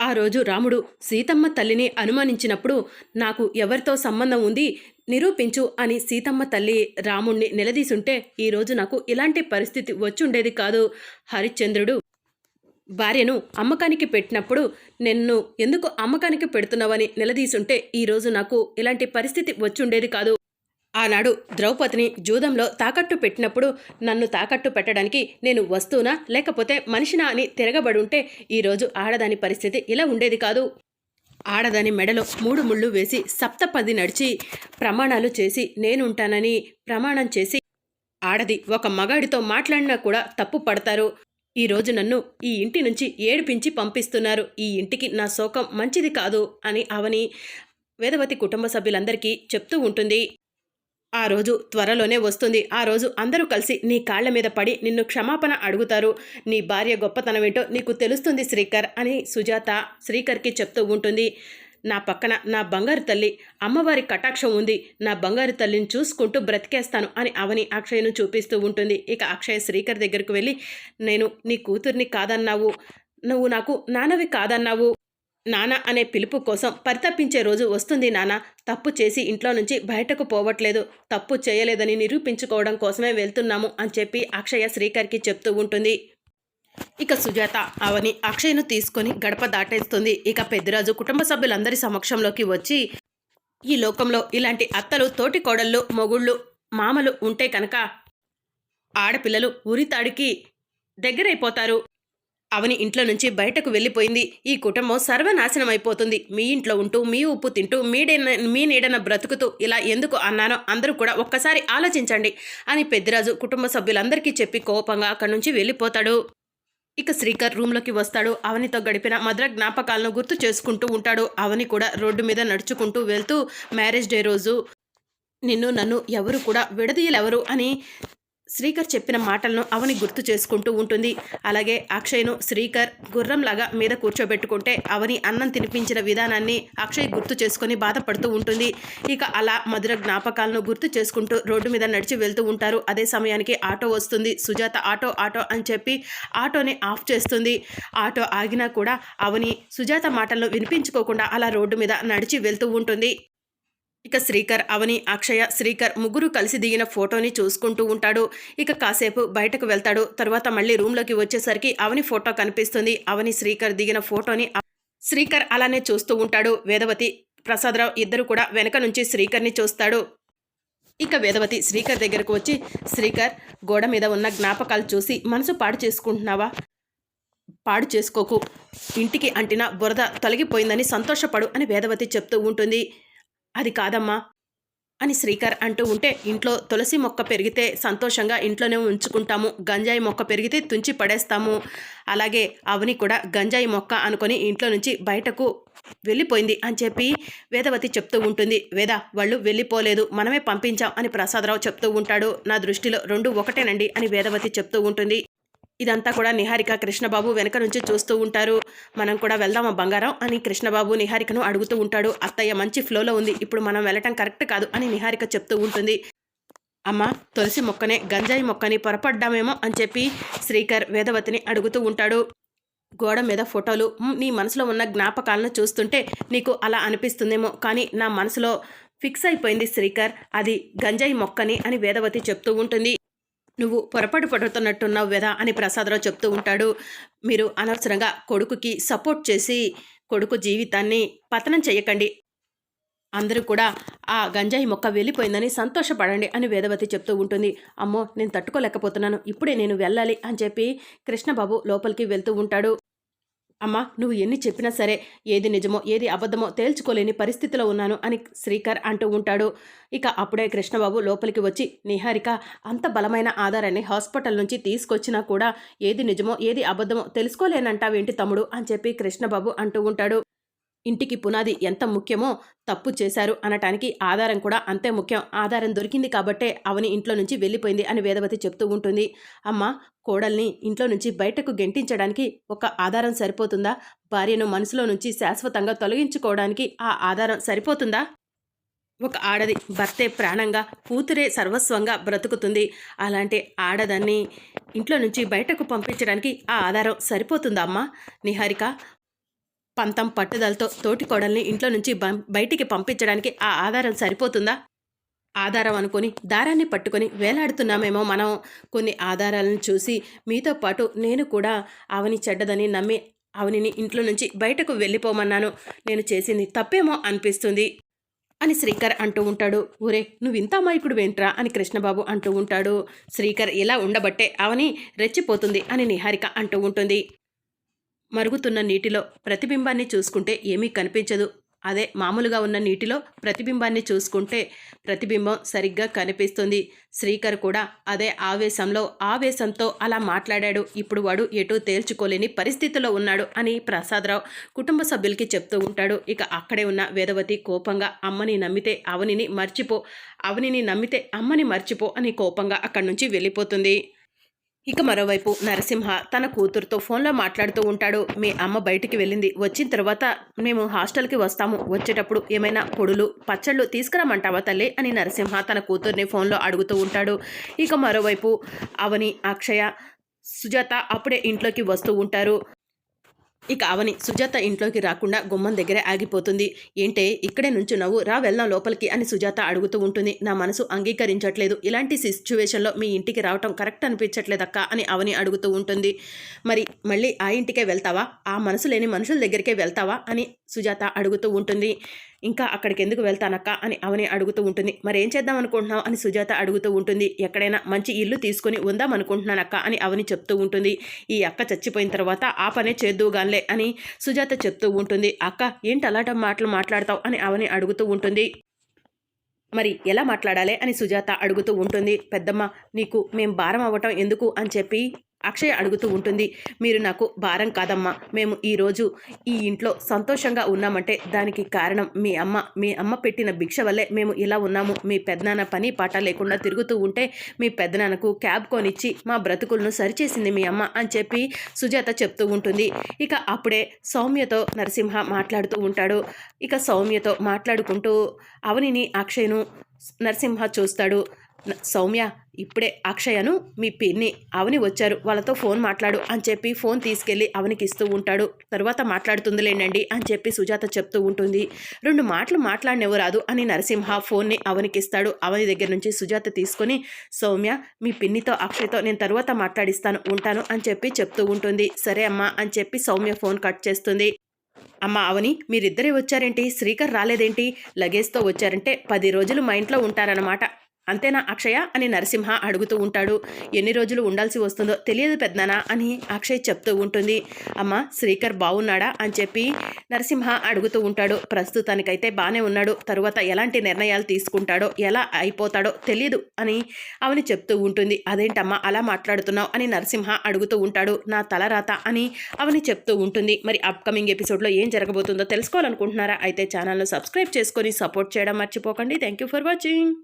ఆ రోజు రాముడు సీతమ్మ తల్లిని అనుమానించినప్పుడు నాకు ఎవరితో సంబంధం ఉంది? నిరూపించు అని సీతమ్మ తల్లి రాముణ్ణి నిలదీసుంటే ఈరోజు నాకు ఇలాంటి పరిస్థితి వచ్చుండేది కాదు. హరిశ్చంద్రుడు భార్యను అమ్మకానికి పెట్టినప్పుడు నిన్ను ఎందుకు అమ్మకానికి పెడుతున్నావని నిలదీసుంటే ఈరోజు నాకు ఇలాంటి పరిస్థితి వచ్చుండేది కాదు. ఆనాడు ద్రౌపదిని జూదంలో తాకట్టు పెట్టినప్పుడు నన్ను తాకట్టు పెట్టడానికి నేను వస్తువునా లేకపోతే మనిషినా అని తిరగబడుంటే ఈరోజు ఆడదాని పరిస్థితి ఇలా ఉండేది కాదు. ఆడదాని మెడలో మూడు ముళ్ళు వేసి సప్తపది నడిచి ప్రమాణాలు చేసి నేనుంటానని ప్రమాణం చేసి ఆడది ఒక మగాడితో మాట్లాడినా కూడా తప్పు పడతారు. ఈరోజు నన్ను ఈ ఇంటి నుంచి ఏడిపించి పంపిస్తున్నారు. ఈ ఇంటికి నా శోకం మంచిది కాదు అని అవని వేదవతి కుటుంబ సభ్యులందరికీ చెప్తూ ఉంటుంది. ఆ రోజు త్వరలోనే వస్తుంది. ఆ రోజు అందరూ కలిసి నీ కాళ్ళ మీద పడి నిన్ను క్షమాపణ అడుగుతారు. నీ భార్య గొప్పతనమేంటో నీకు తెలుస్తుంది శ్రీకర్ అని సుజాత శ్రీకర్కి చెప్తూ ఉంటుంది. నా పక్కన నా బంగారు తల్లి అమ్మవారి కటాక్షం ఉంది. నా బంగారు తల్లిని చూసుకుంటూ బ్రతికేస్తాను అని అవని అక్షయ్ను చూపిస్తూ ఉంటుంది. ఇక అక్షయ్ శ్రీకర్ దగ్గరకు వెళ్ళి నేను నీ కూతుర్ని కాదన్నావు. నువ్వు నాకు నాన్నవి కాదన్నావు. నానా అనే పిలుపు కోసం పరితప్పించే రోజు వస్తుంది నానా. తప్పు చేసి ఇంట్లో నుంచి బయటకు పోవట్లేదు. తప్పు చేయలేదని నిరూపించుకోవడం కోసమే వెళ్తున్నాము అని చెప్పి అక్షయ శ్రీకర్కి చెప్తూ ఉంటుంది. ఇక సుజాత అవని అక్షయ్ను తీసుకొని గడప దాటేస్తుంది. ఇక పెద్దరాజు కుటుంబ సభ్యులందరి సమక్షంలోకి వచ్చి ఈ లోకంలో ఇలాంటి అత్తలు తోటి కోడళ్ళు మొగుళ్ళు మామలు ఉంటే కనుక ఆడపిల్లలు ఉరితాడికి దగ్గరైపోతారు. అవని ఇంట్లో నుంచి బయటకు వెళ్ళిపోయింది. ఈ కుటుంబం సర్వనాశనం అయిపోతుంది మీ ఇంట్లో ఉంటూ మీ ఉప్పు తింటూ మీడైన మీ నీడన బ్రతుకుతూ ఇలా ఎందుకు అన్నానో అందరూ కూడా ఒక్కసారి ఆలోచించండి అని పెద్దిరాజు కుటుంబ సభ్యులందరికీ చెప్పి కోపంగా అక్కడి నుంచి వెళ్ళిపోతాడు. ఇక శ్రీకర్ రూమ్లోకి వస్తాడు. అవనితో గడిపిన మధుర జ్ఞాపకాలను గుర్తు చేసుకుంటూ ఉంటాడు. అవని కూడా రోడ్డు మీద నడుచుకుంటూ వెళ్తూ మ్యారేజ్ డే రోజు నిన్ను నన్ను ఎవరు కూడా విడదీయలెవరు అని శ్రీకర్ చెప్పిన మాటలను అవని గుర్తు చేసుకుంటూ ఉంటుంది. అలాగే అక్షయ్ను శ్రీకర్ గుర్రంలాగా మీద కూర్చోబెట్టుకుంటే అవని అన్నం తినిపించిన విధానాన్ని అక్షయ్ గుర్తు చేసుకొని బాధపడుతూ ఉంటుంది. ఇక అలా మధుర జ్ఞాపకాలను గుర్తు చేసుకుంటూ రోడ్డు మీద నడిచి వెళ్తూ ఉంటారు. అదే సమయానికి ఆటో వస్తుంది. సుజాత ఆటో ఆటో అని చెప్పి ఆటోని ఆఫ్ చేస్తుంది. ఆటో ఆగినా కూడా అవని సుజాత మాటలను వినిపించుకోకుండా అలా రోడ్డు మీద నడిచి వెళ్తూ ఉంటుంది. ఇక శ్రీకర్ అవని అక్షయ శ్రీకర్ ముగ్గురు కలిసి దిగిన ఫోటోని చూసుకుంటూ ఉంటాడు. ఇక కాసేపు బయటకు వెళ్తాడు. తర్వాత మళ్ళీ రూమ్లోకి వచ్చేసరికి అవని ఫోటో కనిపిస్తుంది. అవని శ్రీకర్ దిగిన ఫోటోని శ్రీకర్ అలానే చూస్తూ ఉంటాడు. వేదవతి ప్రసాదరావు ఇద్దరు కూడా వెనక నుంచి శ్రీకర్ని చూస్తాడు. ఇక వేదవతి శ్రీకర్ దగ్గరకు వచ్చి శ్రీకర్ గోడ మీద ఉన్న జ్ఞాపకాలు చూసి మనసు పాడు చేసుకుంటున్నావా? పాడు చేసుకోకు. ఇంటికి అంటిన బురద తొలగిపోయిందని సంతోషపడు అని వేదవతి చెప్తూ ఉంటుంది. అది కాదమ్మా అని శ్రీకర్ అంటూ ఉంటే ఇంట్లో తులసి మొక్క పెరిగితే సంతోషంగా ఇంట్లోనే ఉంచుకుంటాము గంజాయి మొక్క పెరిగితే తుంచి పడేస్తాము. అలాగే అవని కూడా గంజాయి మొక్క అనుకొని ఇంట్లో నుంచి బయటకు వెళ్ళిపోయింది అని చెప్పి వేదవతి చెప్తూ ఉంటుంది. వేద వాళ్ళు వెళ్ళిపోలేదు మనమే పంపించాం అని ప్రసాదరావు చెప్తూ ఉంటాడు. నా దృష్టిలో రెండు ఒకటేనండి అని వేదవతి చెప్తూ ఉంటుంది. ఇదంతా కూడా నిహారిక కృష్ణబాబు వెనక నుంచి చూస్తూ ఉంటారు. మనం కూడా వెళ్దామా బంగారం? అని కృష్ణబాబు నిహారికను అడుగుతూ ఉంటాడు. అత్తయ్య మంచి ఫ్లోలో ఉంది. ఇప్పుడు మనం వెళ్ళటం కరెక్ట్ కాదు అని నిహారిక చెప్తూ ఉంటుంది. అమ్మ తులసి మొక్కనే గంజాయి మొక్కని పొరపడ్డామేమో అని చెప్పి శ్రీకర్ వేదవతిని అడుగుతూ ఉంటాడు. గోడ మీద ఫోటోలు. నీ మనసులో ఉన్న జ్ఞాపకాలను చూస్తుంటే నీకు అలా అనిపిస్తుందేమో. కానీ నా మనసులో ఫిక్స్ అయిపోయింది శ్రీకర్. అది గంజాయి మొక్కని అని వేదవతి చెప్తూ ఉంటుంది. నువ్వు పొరపాటు పడుతున్నట్టున్నావు వెదా అని ప్రసాదరావు చెప్తూ ఉంటాడు. మీరు అనవసరంగా కొడుకుకి సపోర్ట్ చేసి కొడుకు జీవితాన్ని పతనం చేయకండి అందరూ కూడా ఆ గంజాయి మొక్క వెళ్ళిపోయిందని సంతోషపడండి అని వేదవతి చెప్తూ ఉంటుంది. అమ్మో నేను తట్టుకోలేకపోతున్నాను. ఇప్పుడే నేను వెళ్ళాలి అని చెప్పి కృష్ణబాబు లోపలికి వెళ్తూ ఉంటాడు. అమ్మా నువ్వు ఎన్ని చెప్పినా సరే ఏది నిజమో ఏది అబద్ధమో తేల్చుకోలేని పరిస్థితిలో ఉన్నాను అని శ్రీకర్ అంటూ ఉంటాడు. ఇక అప్పుడే కృష్ణబాబు లోపలికి వచ్చి నిహారిక అంత బలమైన ఆధారాన్ని హాస్పిటల్ నుంచి తీసుకొచ్చినా కూడా ఏది నిజమో ఏది అబద్ధమో తెలుసుకోలేనంటావేంటి తమ్ముడు? అని చెప్పి కృష్ణబాబు అంటూ ఉంటాడు. ఇంటికి పునాది ఎంత ముఖ్యమో తప్పు చేశారు అనటానికి ఆధారం కూడా అంతే ముఖ్యం. ఆధారం దొరికింది కాబట్టే అవని ఇంట్లో నుంచి వెళ్ళిపోయింది అని వేదవతి చెప్తూ ఉంటుంది. అమ్మ కోడల్ని ఇంట్లో నుంచి బయటకు గెంటించడానికి ఒక ఆధారం సరిపోతుందా? భార్యను మనసులో నుంచి శాశ్వతంగా తొలగించుకోవడానికి ఆ ఆధారం సరిపోతుందా? ఒక ఆడది భర్తే ప్రాణంగా కూతురే సర్వస్వంగా బ్రతుకుతుంది. అలాంటి ఆడదాన్ని ఇంట్లో నుంచి బయటకు పంపించడానికి ఆ ఆధారం సరిపోతుందా అమ్మా? నిహారిక పంతం పట్టుదలతో తోటి కోడల్ని ఇంట్లో నుంచి బం- బయటికి పంపించడానికి ఆ ఆధారం సరిపోతుందా? ఆధారం అనుకొని దారాన్ని పట్టుకొని వేలాడుతున్నామేమో మనం. కొన్ని ఆధారాలను చూసి మీతో పాటు నేను కూడా అవని చెడ్డదని నమ్మి అవనిని ఇంట్లో నుంచి బయటకు వెళ్ళిపోమన్నాను. నేను చేసింది తప్పేమో అనిపిస్తుంది. అని శ్రీకర్ అంటూ ఉంటాడు. ఊరే నువ్వు ఇంత అమాయకుడు వేంట్రా అని కృష్ణబాబు అంటూ ఉంటాడు. శ్రీకర్ ఇలా ఉండబట్టే అవని రెచ్చిపోతుంది అని నిహారిక అంటూ ఉంటుంది. మరుగుతున్న నీటిలో ప్రతిబింబాన్ని చూసుకుంటే ఏమీ కనిపించదు. అదే మామూలుగా ఉన్న నీటిలో ప్రతిబింబాన్ని చూసుకుంటే ప్రతిబింబం సరిగ్గా కనిపిస్తుంది. శ్రీకర్ కూడా అదే ఆవేశంలో ఆవేశంతో అలా మాట్లాడాడు. ఇప్పుడు వాడు ఎటూ తేల్చుకోలేని పరిస్థితిలో ఉన్నాడు అని ప్రసాదరావు కుటుంబ సభ్యులకి చెప్తూ ఉంటాడు. ఇక అక్కడే ఉన్న వేదవతి కోపంగా అమ్మని నమ్మితే అవనిని మర్చిపో అవనిని నమ్మితే అమ్మని మర్చిపో అని కోపంగా అక్కడి నుంచి వెళ్ళిపోతుంది. ఇక మరోవైపు నరసింహ తన కూతురుతో ఫోన్లో మాట్లాడుతూ ఉంటాడు. మీ అమ్మ బయటికి వెళ్ళింది. వచ్చిన తర్వాత మేము హాస్టల్కి వస్తాము. వచ్చేటప్పుడు ఏమైనా పొడులు పచ్చళ్ళు తీసుకురమ్మంటావా తల్లి? అని నరసింహ తన కూతుర్ని ఫోన్లో అడుగుతూ ఉంటాడు. ఇక మరోవైపు అవని అక్షయ సుజాత అప్పుడే ఇంట్లోకి వస్తూ ఉంటారు. ఇక అవని సుజాత ఇంట్లోకి రాకుండా గుమ్మం దగ్గరే ఆగిపోతుంది. ఏంటే ఇక్కడే నుంచున్నావు రా వెళ్దాం లోపలికి అని సుజాత అడుగుతూ ఉంటుంది. నా మనసు అంగీకరించట్లేదు. ఇలాంటి సిచ్యువేషన్లో మీ ఇంటికి రావటం కరెక్ట్ అనిపించట్లేదక్క అని అవని అడుగుతూ ఉంటుంది. మరి మళ్ళీ ఆ ఇంటికే వెళ్తావా? ఆ మనసు లేని మనుషుల దగ్గరికే వెళ్తావా? అని సుజాత అడుగుతూ ఉంటుంది. ఇంకా అక్కడికి ఎందుకు వెళ్తానక్క అని అవని అడుగుతూ ఉంటుంది. మరి ఏం చేద్దాం అనుకుంటున్నావు అని సుజాత అడుగుతూ ఉంటుంది. ఎక్కడైనా మంచి ఇల్లు తీసుకొని ఉందాం అనుకుంటున్నానక్క అని అవని చెప్తూ ఉంటుంది. ఈ అక్క చచ్చిపోయిన తర్వాత ఆ పనే చేద్దువుగాన్లే అని సుజాత చెప్తూ ఉంటుంది. అక్క ఏంటి అలాంటి మాటలు మాట్లాడతావు అని అవని అడుగుతూ ఉంటుంది. మరి ఎలా మాట్లాడాలి అని సుజాత అడుగుతూ ఉంటుంది. పెద్దమ్మ నీకు మేం భారం అవ్వటం ఎందుకు అని చెప్పి అక్షయ్ అడుగుతూ ఉంటుంది మీరు నాకు భారం కాదమ్మా. మేము ఈరోజు ఈ ఇంట్లో సంతోషంగా ఉన్నామంటే దానికి కారణం మీ అమ్మ. మీ అమ్మ పెట్టిన భిక్ష వల్లే మేము ఇలా ఉన్నాము. మీ పెద్దనాన్న పని పాట లేకుండా తిరుగుతూ ఉంటే మీ పెద్దనాన్నకు క్యాబ్ కొనిచ్చి మా బ్రతుకులను సరిచేసింది మీ అమ్మ అని చెప్పి సుజాత చెప్తూ ఉంటుంది. ఇక అప్పుడే సౌమ్యతో నరసింహ మాట్లాడుతూ ఉంటాడు. ఇక సౌమ్యతో మాట్లాడుకుంటూ అవనిని అక్షయ్ను నరసింహ చూస్తాడు. సౌమ్య ఇప్పుడే అక్షయను మీ పిన్ని అవని వచ్చారు. వాళ్ళతో ఫోన్ మాట్లాడు అని చెప్పి ఫోన్ తీసుకెళ్ళి అవనికి ఇస్తూ ఉంటాడు. తర్వాత మాట్లాడుతుందిలేనండి అని చెప్పి సుజాత చెప్తూ ఉంటుంది. రెండు మాటలు మాట్లాడినెవు రాదు అని నరసింహ ఫోన్ని అవనికిస్తాడు అవని దగ్గర నుంచి సుజాత తీసుకొని సౌమ్య మీ పిన్నితో అక్షయ్తో నేను తర్వాత మాట్లాడిస్తాను ఉంటాను అని చెప్పి చెప్తూ ఉంటుంది. సరే అమ్మా అని చెప్పి సౌమ్య ఫోన్ కట్ చేస్తుంది. అమ్మ అవని మీరిద్దరే వచ్చారేంటి? శ్రీకర్ రాలేదేంటి? లగేజ్తో వచ్చారంటే పది రోజులు మా ఇంట్లో ఉంటారన్నమాట. అంతేనా అక్షయ అని నరసింహ అడుగుతూ ఉంటాడు. ఎన్ని రోజులు ఉండాల్సి వస్తుందో తెలియదు పెద్దనా అని అక్షయ్ చెప్తూ ఉంటుంది. అమ్మ శ్రీకర్ బాగున్నాడా అని చెప్పి నరసింహ అడుగుతూ ఉంటాడు. ప్రస్తుతానికైతే బాగానే ఉన్నాడు. తరువాత ఎలాంటి నిర్ణయాలు తీసుకుంటాడో ఎలా అయిపోతాడో తెలియదు అని అవని చెప్తూ ఉంటుంది. అదేంటమ్మా అలా మాట్లాడుతున్నావు? అని నరసింహ అడుగుతూ ఉంటాడు. నా తలరాత అని అవని చెప్తూ ఉంటుంది. మరి అప్కమింగ్ ఎపిసోడ్లో ఏం జరగబోతుందో తెలుసుకోవాలనుకుంటున్నారా? అయితే ఛానల్ను సబ్స్క్రైబ్ చేసుకొని సపోర్ట్ చేయడం మర్చిపోకండి. Thank you for watching.